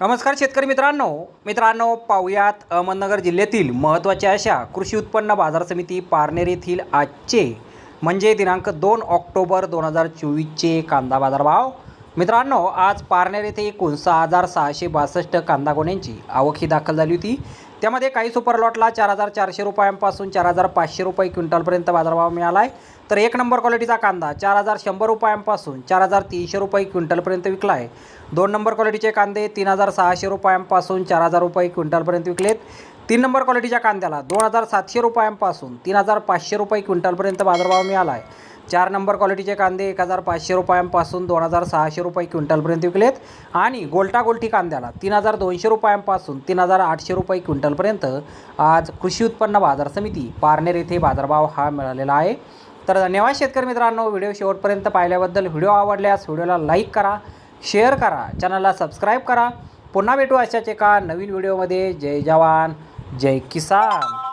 नमस्कार शेतकरी मित्रांनो. मित्रांनो पाहुयात अहमदनगर जिल्ह्यातील महत्त्वाच्या अशा कृषी उत्पन्न बाजार समिती पारनेर येथील आजचे म्हणजे दिनांक दोन ऑक्टोबर दोन हजार चोवीसचे कांदा बाजारभाव. मित्रांनो आज पारनेर येथे एकूण सहा हजार सहाशे बासष्ट कांदा गोण्यांची आवक ही दाखल झाली होती. त्यामध्ये काही सुपर लॉटला चार हजार चारशे रुपयांपासून चार हजार पाचशे रुपये क्विंटलपर्यंत बाजारभाव मिळाला आहे तर एक नंबर क्वालिटीचा कांदा चार हजार शंभर रुपयांपासून चार हजार तीनशे रुपये क्विंटलपर्यंत विकला आहे दोन नंबर क्वालिटीचे कांदे तीन हजार सहाशे रुपयांपासून चार हजार रुपये क्विंटलपर्यंत विकलेत. तीन नंबर क्वालिटीच्या कांद्याला दोन हजार सातशे रुपयांपासून तीन हजार पाचशे रुपये क्विंटलपर्यंत बाजारभाव मिळाला आहे चार नंबर क्वालिटीचे कांदे एक हजार पाचशे रुपयांपासून दोन हजार सहाशे रुपये क्विंटलपर्यंत विकलेत. आणि गोल्टा गोल्टी कांद्याला तीन हजार दोनशे रुपयांपासून तीन हजार आठशे रुपये क्विंटलपर्यंत आज कृषी उत्पन्न बाजार समिती पारनेर येथे बाजारभाव हा मिळालेला आहे. तर धन्यवाद शेतकरी मित्रांनो व्हिडिओ शेवटपर्यंत पाहिल्याबद्दल व्हिडिओ आवडल्यास व्हिडिओला लाईक करा शेअर करा चॅनलला सबस्क्राईब करा. पुन्हा भेटू अशाच एका नवीन व्हिडिओमध्ये. जय जवान जय किसान.